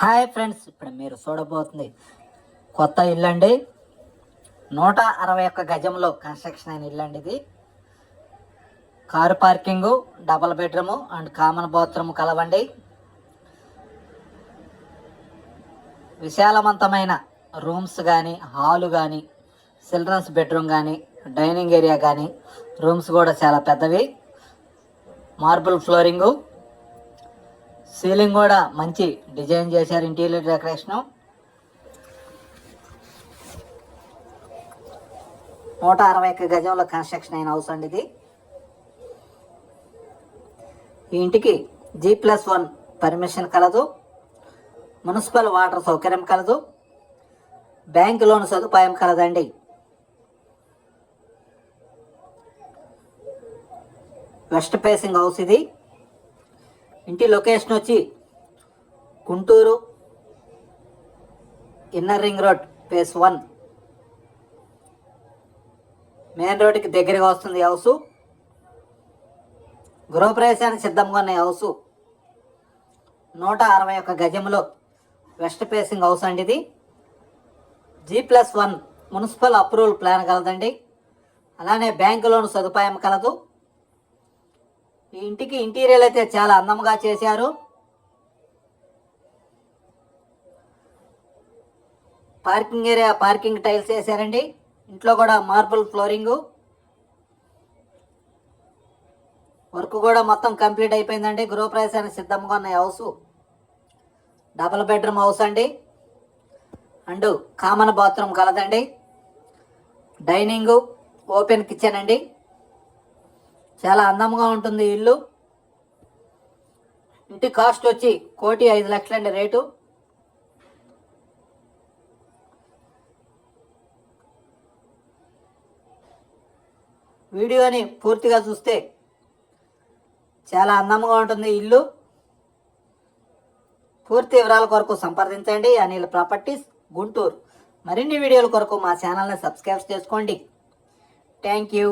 Hi friends ఇప్పుడు మీరు చూడబోతుంది కొత్త ఇల్లు అండి నూట అరవై ఒక్క గజంలో కన్స్ట్రక్షన్ అయిన ఇల్లు అండి ఇది. Car parking double bedroom and common bathroom కలవండి. విశాలవంతమైన రూమ్స్ కానీ హాలు కానీ చిల్డ్రన్స్ బెడ్రూమ్ కానీ డైనింగ్ ఏరియా కానీ రూమ్స్ కూడా చాలా పెద్దవి. మార్బుల్ ఫ్లోరింగు సీలింగ్ కూడా మంచి డిజైన్ చేశారు ఇంటీరియర్ డెకరేషను. నూట అరవై ఒక్క గజంలో కన్స్ట్రక్షన్ అయిన హౌస్ అండి ఇది. ఈ ఇంటికి జీ ప్లస్ వన్ పర్మిషన్ కలదు మున్సిపల్ వాటర్ సౌకర్యం కలదు బ్యాంక్ లోన్ సదుపాయం కలదండి. వెస్ట్ ఫేసింగ్ హౌస్ ఇది. ఇంటి లొకేషన్ వచ్చి Guntur inner ring road phase one. Main రోడ్కి దగ్గరగా వస్తుంది హౌసు. గృహప్రవేశానికి సిద్ధంగా ఉన్న ఈ హౌసు. నూట అరవై ఒక్క గజంలో వెస్ట్ ఫేసింగ్ హౌస్ అండి ఇది. G plus one municipal approval plan కలదండి. అలానే బ్యాంకు లోన్ సదుపాయం కలదు. ఈ ఇంటికి ఇంటీరియర్ అయితే చాలా అందంగా చేశారు. పార్కింగ్ ఏరియా పార్కింగ్ టైల్స్ వేసారండి ఇంట్లో కూడా మార్బుల్ ఫ్లోరింగు. వర్క్ కూడా మొత్తం కంప్లీట్ అయిపోయిందండి. గృహప్రవేశానికి సిద్ధంగా ఉన్న హౌస్. డబుల్ బెడ్రూమ్ హౌస్ అండి. అండ్ కామన్ బాత్రూమ్ కలదండి. డైనింగు ఓపెన్ కిచెన్ అండి. చాలా అందంగా ఉంటుంది ఇల్లు. ఇంటి కాస్ట్ వచ్చి కోటి ఐదు లక్షలండి రేటు. వీడియోని పూర్తిగా చూస్తే చాలా అందంగా ఉంటుంది ఇల్లు. పూర్తి వివరాల కొరకు సంప్రదించండి. అనిల్ ప్రాపర్టీస్ గుంటూరు. మరిన్ని వీడియోల కొరకు మా ఛానల్ని సబ్స్క్రైబ్ చేసుకోండి. Thank you.